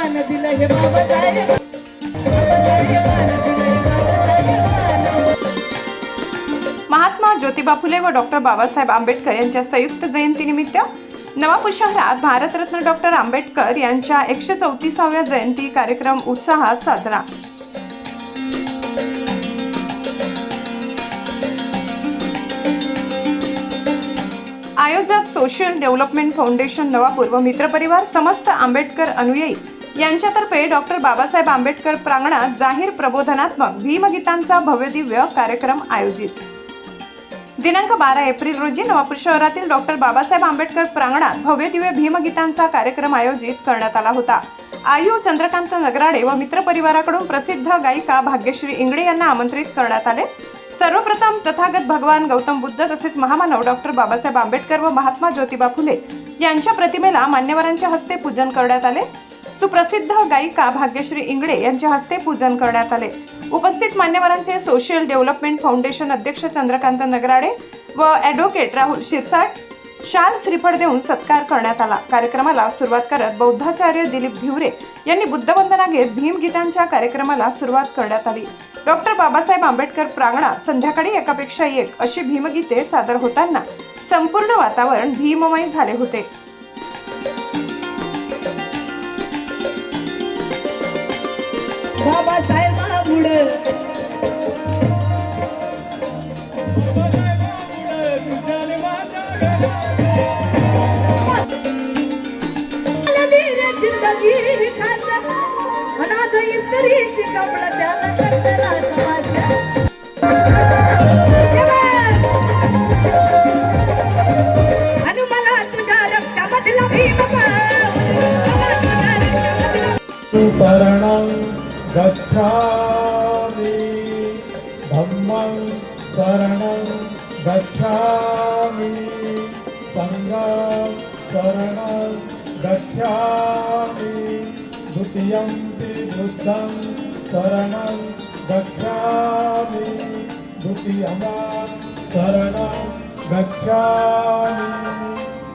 मान दिलं हे बाबासाहेब महात्मा ज्योतिबा फुले व डॉक्टर बाबासाहेब आंबेडकर यांच्या संयुक्त जयंतीनिमित्त नवापूर शहरात भारतरत्न डॉक्टर आंबेडकर यांच्या एकशे चौतीसाव्या जयंती कार्यक्रम उत्साहात साजरा. आयोजक सोशल डेव्हलपमेंट फाउंडेशन नवापूर व मित्रपरिवार समस्त आंबेडकर अनुयायी यांच्यातर्फे डॉक्टर बाबासाहेब आंबेडकर प्रांगणात जाहीर प्रबोधनात्मक भीमगीतांचा भव्यदिव्य कार्यक्रम आयोजित. दिनांक बारा एप्रिल रोजी नवापूर शहरातील डॉक्टर बाबासाहेब आंबेडकर प्रांगणात भव्यदिव्य भीमगीतांचा कार्यक्रम आयोजित करण्यात आला होता. आयु. चंद्रकांत नगराडे व मित्रपरिवाराकडून प्रसिद्ध गायिका भाग्यश्री इंगडे यांना आमंत्रित करण्यात आले. सर्वप्रथम तथागत भगवान गौतम बुद्ध तसेच महामानव डॉक्टर बाबासाहेब आंबेडकर व महात्मा ज्योतिबा फुले यांच्या प्रतिमेला मान्यवरांच्या हस्ते पूजन करण्यात आले. सुप्रसिद्ध गायिका भाग्यश्री इंगडे यांच्या हस्ते पूजन करण्यात आले. उपस्थित मान्यवरांचे सोशल डेव्हलपमेंट फाउंडेशन अध्यक्ष चंद्रकांत नगराडे व ॲडव्होकेट राहुल शिरसाट शाल श्रीफळ देऊन सत्कार करण्यात आला. कार्यक्रमाला सुरुवात करत बौद्धाचार्य दिलीप धिवरे यांनी बुद्धवंदना घेत भीमगीतांच्या कार्यक्रमाला सुरुवात करण्यात आली. डॉक्टर बाबासाहेब आंबेडकर प्रांगणा संध्याकाळी एकापेक्षा एक अशी भीमगीते सादर होताना संपूर्ण वातावरण भीममय झाले होते. जिंदगी ही खास अनाथ इस्त्रीची कपड त्याला कंटराचा शरणं गच्छामि। सङ्गं शरणं गच्छामि। द्वितीयं पि शरणं गच्छामि। द्वितीयं शरणं गच्छामि।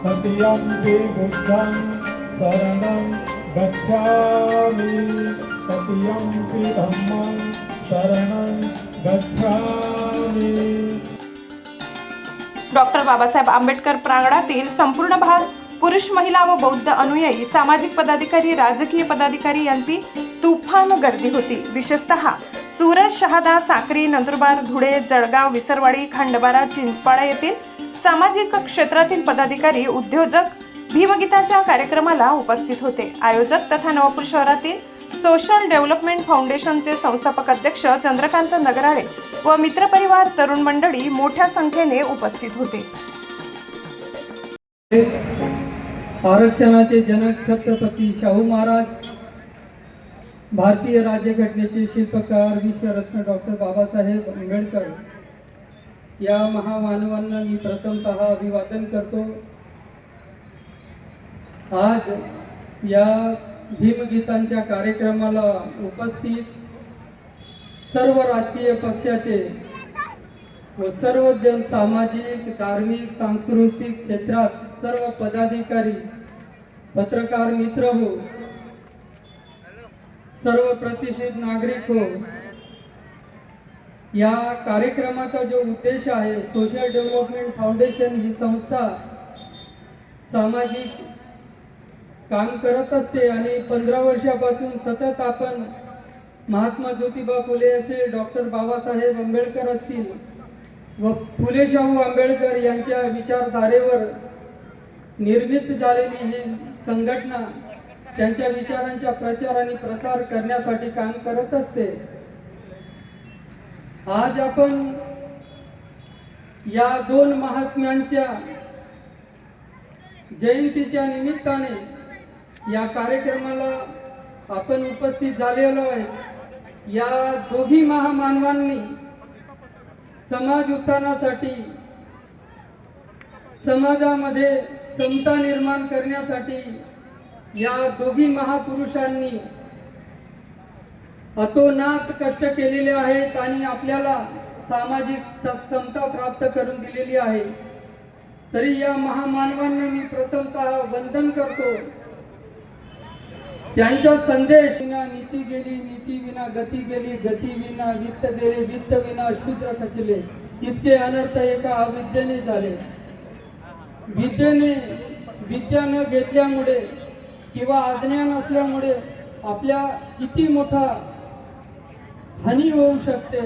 तृतीयं पि शरणं गच्छामि। तृतीयं पि शरणं डॉक्टर बाबासाहेब आंबेडकर प्रांगणातील संपूर्ण भाग पुरुष महिला व बौद्ध अनुयायी सामाजिक पदाधिकारी राजकीय पदाधिकारी यांची तुफान गर्दी होती. विशेषतः सुरत शहादा साक्री नंदुरबार धुळे जळगाव विसरवाडी खंडबारा चिंचपाडा येथील सामाजिक क्षेत्रातील पदाधिकारी उद्योजक भीमगीताच्या कार्यक्रमाला उपस्थित होते. आयोजक तथा नवापूर शहरातील सोशल डेव्हलपमेंट फाउंडेशनचे संस्थापक अध्यक्ष चंद्रकांत नगराळे व मित्रपरिवार तरुण मंडळी मोठ्या संख्येने उपस्थित होते. आरक्षणाचे जनक छत्रपती शाहू महाराज भारतीय राज्यघटनेचे शिल्पकार विश्वरत्न डॉक्टर बाबासाहेब आंबेडकर या महामानवांना मी प्रथमतः अभिवादन करतो. आज या भीमगीतांच्या कार्यक्रमाला उपस्थित सर्व राजकीय पक्षाचे व सर्व जन सामाजिक धार्मिक सांस्कृतिक क्षेत्रात सर्व पदाधिकारी पत्रकार मित्र हो सर्व प्रतिष्ठित नागरिक हो या कार्यक्रमाचा जो उद्देश आहे सोशल डेव्हलपमेंट फाउंडेशन ही संस्था सामाजिक काम करत असते आणि पंधरा वर्षापासून सतत आपण महात्मा ज्योतिबा फुले असे डॉक्टर बाबासाहेब आंबेडकर असतील व फुले शाहू आंबेडकर यांच्या विचारधारेवर निर्मित झालेली ही संघटना त्यांच्या विचारांचा प्रचार आणि प्रसार करण्यासाठी काम करत असते. आज आपण या दोन महात्म्यांच्या जयंतीच्या निमित्ताने या कार्यक्रमाला आपण उपस्थित झालेलो आहे. या दोघी महामानवांनी समाज उत्थानासाठी समाजामध्ये समता निर्माण करण्यासाठी या दोघी महापुरुषांनी अतोनात कष्ट केलेले आहेत आणि आपल्याला सामाजिक समता प्राप्त करून दिलेली आहे. तरी या महामानवांना मी प्रथमतः वंदन करतो. यांचा संदेश विना नीती गेली नीती विना गती गेली गती विना वित्त गेले वित्त विना शूद्र खचले. इतके अनर्थ एका अविद्येने झाले. विद्येने विद्या न घेतल्यामुळे किंवा अज्ञान असल्यामुळे आपल्या किती मोठा हानी होऊ शकते.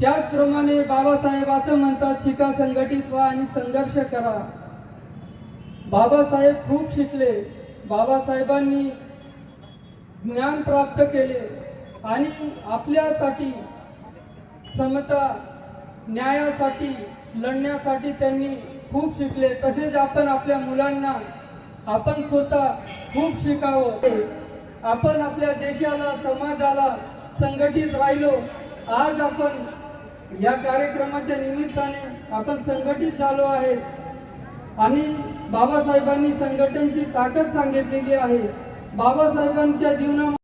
त्याचप्रमाणे बाबासाहेब असं म्हणतात शिका संघटित व्हा आणि संघर्ष करा. बाबासाहेब खूप शिकले. बाबासाहेबांनी ज्ञान प्राप्त केले आणि आपल्यासाठी समता न्यायासाठी लढण्यासाठी त्यांनी खूप शिकले. तसेच आपण आपल्या मुलांना आपण स्वतः खूप शिकावं. आपण आपल्या देशाला समाजाला संघटित राहिलो. आज आपण या कार्यक्रमाच्या निमित्ताने आपण संघटित झालो आहे. आणि बाबासाहेबांनी संघटनेची ताकद सांगितलेली आहे. बाबासाहेबांच्या जीवनामध्ये